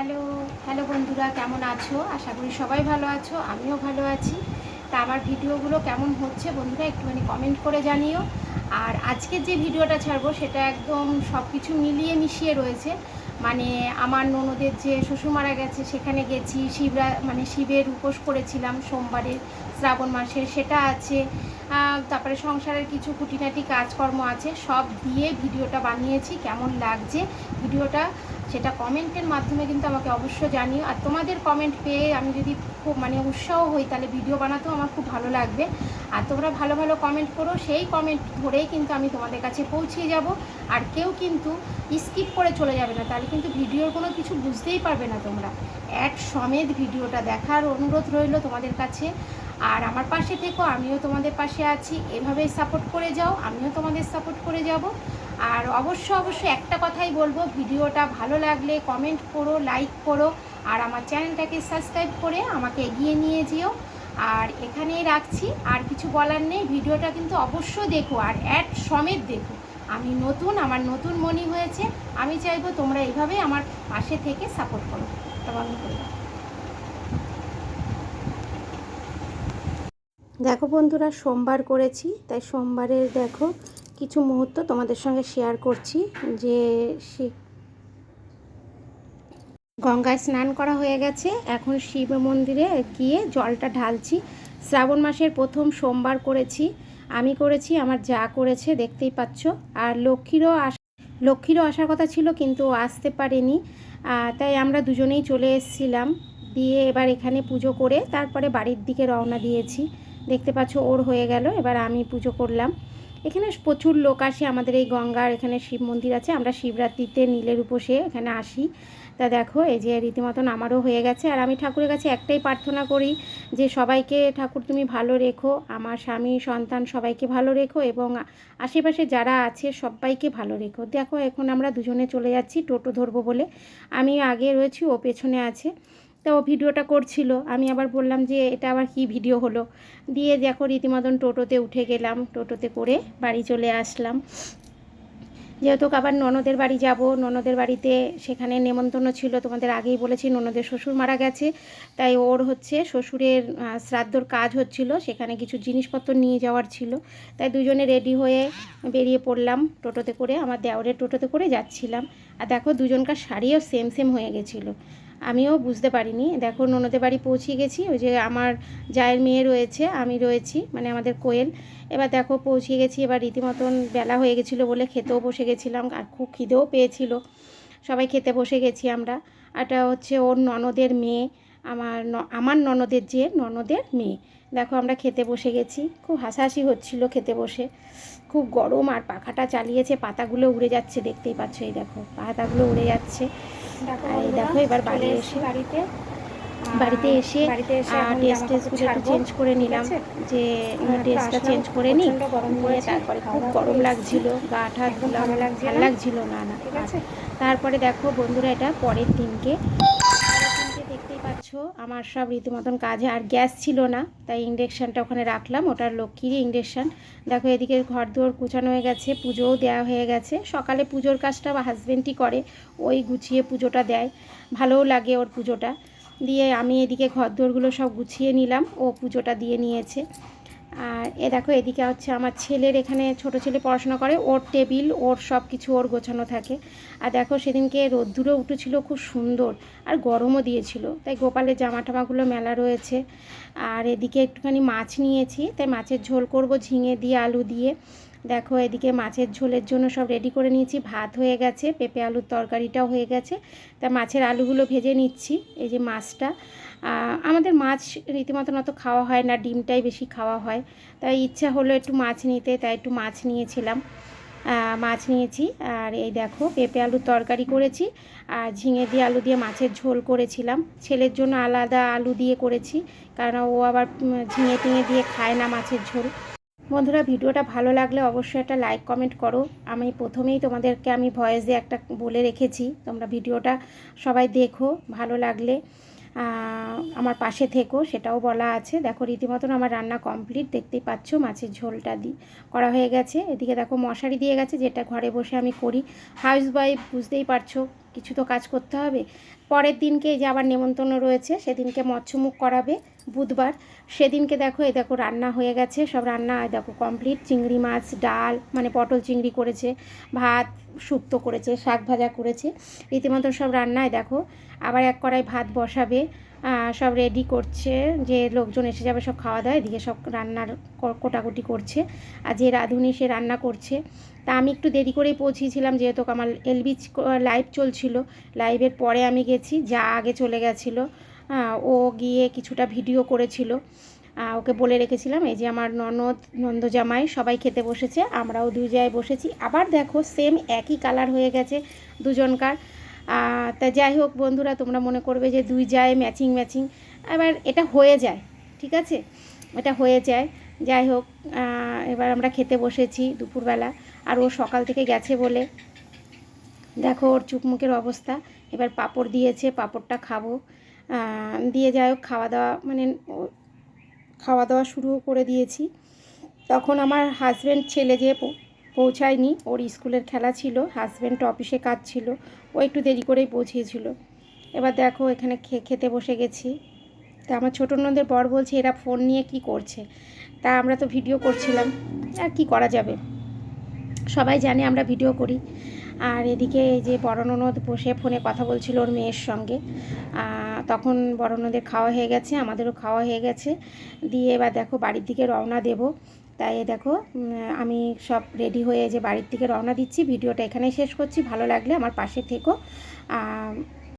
Hello hello বন্ধুরা, কেমন আছো? আশা করি সবাই ভালো আছো, আমিও ভালো আছি। তা আমার ভিডিওগুলো কেমন হচ্ছে বন্ধুরা, একটুখানি কমেন্ট করে জানিও। আর আজকের যে ভিডিওটা ছাড়বো, সেটা একদম সব কিছু মিলিয়ে মিশিয়ে রয়েছে। মানে আমার ননদের যে শ্বশুর মারা গেছে, সেখানে গেছি, শিবরা মানে শিবের উপোস করেছিলাম সোমবারের শ্রাবণ মাসের, সেটা আছে। তারপরে সংসারের কিছু খুঁটিনাটি কাজকর্ম আছে, সব দিয়ে ভিডিওটা বানিয়েছি, কেমন লাগছে? ভিডিওটা সেটা কমেন্টের মাধ্যমে কিন্তু আমাকে অবশ্যই জানিও। আর তোমাদের কমেন্ট পেয়ে আমি যদি খুব মানে উৎসাহ হই, তাহলে ভিডিও বানাতেও আমার খুব ভালো লাগবে। আর তোমরা ভালো ভালো কমেন্ট করো, সেই কমেন্ট ধরেই কিন্তু আমি তোমাদের কাছে পৌঁছে যাব। আর কেউ কিন্তু স্কিপ করে চলে যাবে না, তাহলে কিন্তু ভিডিওর কোনো কিছু বুঝতেই পারবে না তোমরা। অ্যাড সমেত ভিডিওটা দেখার অনুরোধ রইল তোমাদের কাছে। আর আমার পাশে থেকো, আমিও তোমাদের পাশে আছি। এভাবেই সাপোর্ট করে যাও, আমিও তোমাদের সাপোর্ট করে যাব। আর অবশ্য অবশ্য একটা কথাই বলব, ভিডিওটা ভালো লাগলে কমেন্ট করো লাইক করো, আর আমার চ্যানেলটাকে সাবস্ক্রাইব করে আমাকে এগিয়ে নিয়ে যেও। আর এখানেই রাখছি, আর কিছু বলার নেই, ভিডিওটা কিন্তু অবশ্যই দেখো, আর অ্যাড সমেত দেখো। আমি নতুন, আমার নতুন মনি হয়েছে, আমি চাইব তোমরা এইভাবেই আমার পাশে থেকে সাপোর্ট করো। এটা বন্ধ করে দেখো বন্ধুরা, সোমবার করেছি, তাই সোমবারের, দেখো কিছু মুহূর্ত তোমাদের সঙ্গে শেয়ার করছি যে গঙ্গায় স্নান করা হয়ে গেছে। এখন শিব মন্দিরে গিয়ে জলটা ঢালছি। শ্রাবণ মাসের প্রথম সোমবার করেছি। আমি করেছি, আমার যা করেছে, দেখতেই পাচ্ছ। আর লক্ষ্মীরও আস, লক্ষ্মীরও আসার কথা ছিল, কিন্তু আসতে পারেনি। তাই আমরা দুজনেই চলে এসেছিলাম। দিয়ে এবার এখানে পুজো করে তারপরে বাড়ির দিকে রওনা দিয়েছি। দেখতে পাচ্ছ, ওর হয়ে গেল। এবার আমি পুজো করলাম। এখানে প্রচুর লোক আসে, আমাদের এই গঙ্গার এখানে শিব মন্দির আছে, আমরা শিবরাত্রিতে নীলের উপসে এখানে আসি। তা দেখো, এই যে রীতিমতন আমারও হয়ে গেছে, আর আমি ঠাকুরের কাছে একটাই প্রার্থনা করি যে সবাইকে, ঠাকুর তুমি ভালো রেখো, আমার স্বামী, সন্তান সবাইকে ভালো রেখো, এবং আশেপাশে যারা আছে সবাইকে ভালো রেখো। দেখো, এখন আমরা দুজনে চলে যাচ্ছি, টোটো ধরবো বলে। আমি আগে রয়েছি, ও পেছনে আছে। তো ভিডিওটা করছিল। আমি আবার বললাম যে, এটা আবার কি ভিডিও হলো? দিয়ে দেখো, রীতিমতন টোটোতে উঠে গেলাম। টোটোতে করে বাড়ি চলে আসলাম। যেহেতু আবার ননদের বাড়ি যাব, ননদের বাড়িতে সেখানে নেমন্তন্ন ছিল। তোমাদের আগেই বলেছি, ননদের শ্বশুর মারা গেছে। তাই ওর হচ্ছে শ্বশুরের শ্রাদ্ধর কাজ হচ্ছিল। সেখানে কিছু জিনিসপত্র নিয়ে যাওয়ার ছিল। তাই দুজনে রেডি হয়ে বেরিয়ে পড়লাম টোটোতে করে। আমার দেওরের টোটোতে করে যাচ্ছিলাম। আর দেখো, দুজনকার শাড়িও সেম সেম হয়ে গেছিল। আমিও বুঝতে পারিনি। দেখো, ননদের বাড়ি পৌঁছে গেছি। ওই যে আমার জায়ের মেয়ে রয়েছে, আমি রয়েছি মানে আমাদের কোয়েল। এবার দেখো পৌঁছে গেছি। এবার রীতিমতন বেলা হয়ে গেছিল বলে খেতেও বসে গেছিলাম, আর খুব খিদেও পেয়েছিল। সবাই খেতে বসে গেছি আমরা। এটা হচ্ছে ওর ননদের মেয়ে, আমার আমার ননদের যে ননদের মেয়ে। দেখো আমরা খেতে বসে গেছি। খুব হাসাহাসি হচ্ছিল খেতে বসে। খুব গরম আর পাখাটা চালিয়েছে পাতাগুলো উড়ে যাচ্ছে দেখতেই পাচ্ছ এই দেখো পাতাগুলো উড়ে যাচ্ছে। আর দেখো এবার বাড়ি এসে। বাড়িতে। বাড়িতে এসে ড্রেস জামা একটু চেঞ্জ করে নিলাম যে ড্রেসটা চেঞ্জ করে নিই। নিয়ে তারপরে খুব গরম লাগছিল গা ঠা ভালো লাগছিল। না। না না ঠিক আছে? তারপরে দেখো বন্ধুরা এটা পরের দিনকে। দেখতেই পাচ্ছ, আমার সব রীতিমতন কাজে আর গ্যাস ছিল না, তাই ইন্ডাকশানটা ওখানে রাখলাম, ওটার লক্ষ্মীরই ইন্ডাকশান দেখো, এদিকে ঘর দুয়ার গুছানো হয়ে গেছে, পুজোও দেওয়া হয়ে গেছে। সকালে পুজোর কাজটা বা হাজবেন্ডই করে, ওই গুছিয়ে পুজোটা দেয়। ভালোও লাগে ওর পুজোটা। দিয়ে আমি এদিকে ঘর দুয়ারগুলো সব গুছিয়ে নিলাম, ও পুজোটা দিয়ে নিয়েছে। আর এ দেখো, এদিকে হচ্ছে আমার ছেলের এখানে ছোট ছেলে পড়াশোনা করে, ওর টেবিল, ওর সব কিছু ওর গোছানো থাকে। আর দেখো, সেদিনকে রোদ্দুরও উঠেছিল, খুব সুন্দর, আর গরমও দিয়েছিল। তাই গোপালের জামা টামাগুলো মেলা রয়েছে। আর এদিকে একটুখানি মাছ নিয়েছি, তাই মাছের ঝোল করব, ঝিঙে দিয়ে, আলু দিয়ে। দেখো, এদিকে মাছের ঝোলের জন্য সব রেডি করে নিয়েছি। ভাত হয়ে গেছে, পেঁপে আলুর তরকারিটাও হয়ে গেছে। তা মাছের আলুগুলো ভেজে নিচ্ছি, এই যে মাছটা। আমাদের মাছ রীতিমতন অত খাওয়া হয় না, ডিমটাই বেশি খাওয়া হয়। তাই ইচ্ছা হলো একটু মাছ নিতে, তাই একটু মাছ নিয়েছিলাম। মাছ নিয়েছি। আর এই দেখো, পেঁপে আলুর তরকারি করেছি, আর ঝিঙে দিয়ে আলু দিয়ে মাছের ঝোল করেছিলাম। ছেলের জন্য আলাদা আলু দিয়ে করেছি, কারণ ও আবার ঝিঙে টিঙে দিয়ে খায় না মাছের ঝোল। বন্ধুরা, ভিডিওটা ভালো লাগলে অবশ্যই একটা লাইক কমেন্ট করো। আমি প্রথমেই তোমাদেরকে আমি ভয়েস দিয়ে একটা বলে রেখেছি, তোমরা ভিডিওটা সবাই দেখো, ভালো লাগলে আমার পাশে থেকো, সেটাও বলা আছে। দেখো, রীতিমতন আমার রান্না কমপ্লিট দেখতেই পাচ্ছ মাছের ঝোলটা দি, করা হয়ে গেছে। এদিকে দেখো, মশারি দিয়ে গেছে, যেটা ঘরে বসে আমি করি। হাউস ওয়াইফ বুঝতেই পারছ, কিছু তো কাজ করতে হবে। পরের দিনকে যে আবার নেমন্তন্ন রয়েছে, সেদিনকে মৎস্যমুখ করাবে। বুধবার। সেদিনকে দেখো এ দেখো রান্না হয়ে গেছে। সব রান্না দেখো কমপ্লিট চিংড়ি মাছ, ডাল মানে পটল চিংড়ি করেছে, ভাত শুক্তো করেছে, শাক ভাজা করেছে। রীতিমতো সব রান্নায় দেখো। আবার এক কড়াই ভাত বসাবে সব রেডি করছে। যে লোকজন এসে যাবে, সব খাওয়া দাওয়া, এদিকে সব রান্নার কোটাকুটি করছে। আর যে রাঁধুনি, সে রান্না করছে। তা আমি একটু দেরি করেই পৌঁছিয়েছিলাম, যেহেতু আমার এলবি লাইভ চলছিল। লাইভের পরে আমি গেছি, যা আগে চলে গেছিল। ও গিয়ে কিছুটা ভিডিও করেছিল। ওকে বলে রেখেছিলাম, এই যে আমার ননদ নন্দ জামাই সবাই খেতে বসেছে, আমরাও দুই জায়গায় বসেছি। আবার দেখো সেম একই কালার হয়ে গেছে দুজনকার। তা যাই হোক বন্ধুরা, তোমরা মনে করবে যে দুই যায় ম্যাচিং ম্যাচিং এবার এটা হয়ে যায়, ঠিক আছে? এটা হয়ে যায়। যাই হোক এবার আমরা খেতে বসেছি দুপুরবেলা। আর ও সকাল থেকে গেছে বলে। দেখো ওর চুকমুকের অবস্থা। এবার পাপড় দিয়েছে, পাপড়টা খাব। দিয়ে যাই হোক খাওয়া দাওয়া মানে খাওয়া দাওয়া শুরু করে দিয়েছি। তখন আমার হাজব্যান্ড ছেলে যে পৌঁছায়নি, ওর স্কুলের খেলা ছিল হাজব্যান্ড অফিসে কাজ ছিল, ও একটু দেরি করেই পৌঁছিয়েছিল। এবার দেখো এখানে খেতে বসে গেছি। তা আমার ছোটো ননদের বর বলছে, এরা ফোন নিয়ে কি করছে? তা আমরা তো ভিডিও করছিলাম, আর কি করা যাবে? সবাই জানে আমরা ভিডিও করি। আর এদিকে এই যে বড় ননদ বসে ফোনে কথা বলছিল ওর মেয়ের সঙ্গে। তখন বড় ননদের খাওয়া হয়ে গেছে, আমাদেরও খাওয়া হয়ে গেছে। দিয়ে এবার দেখো বাড়ির দিকে রওনা দেব। তাই দেখো আমি সব রেডি হয়ে যে বাড়ির দিকে রওনা দিচ্ছি। ভিডিওটা এখানেই শেষ করছি। ভালো লাগলে আমার পাশে থেকো।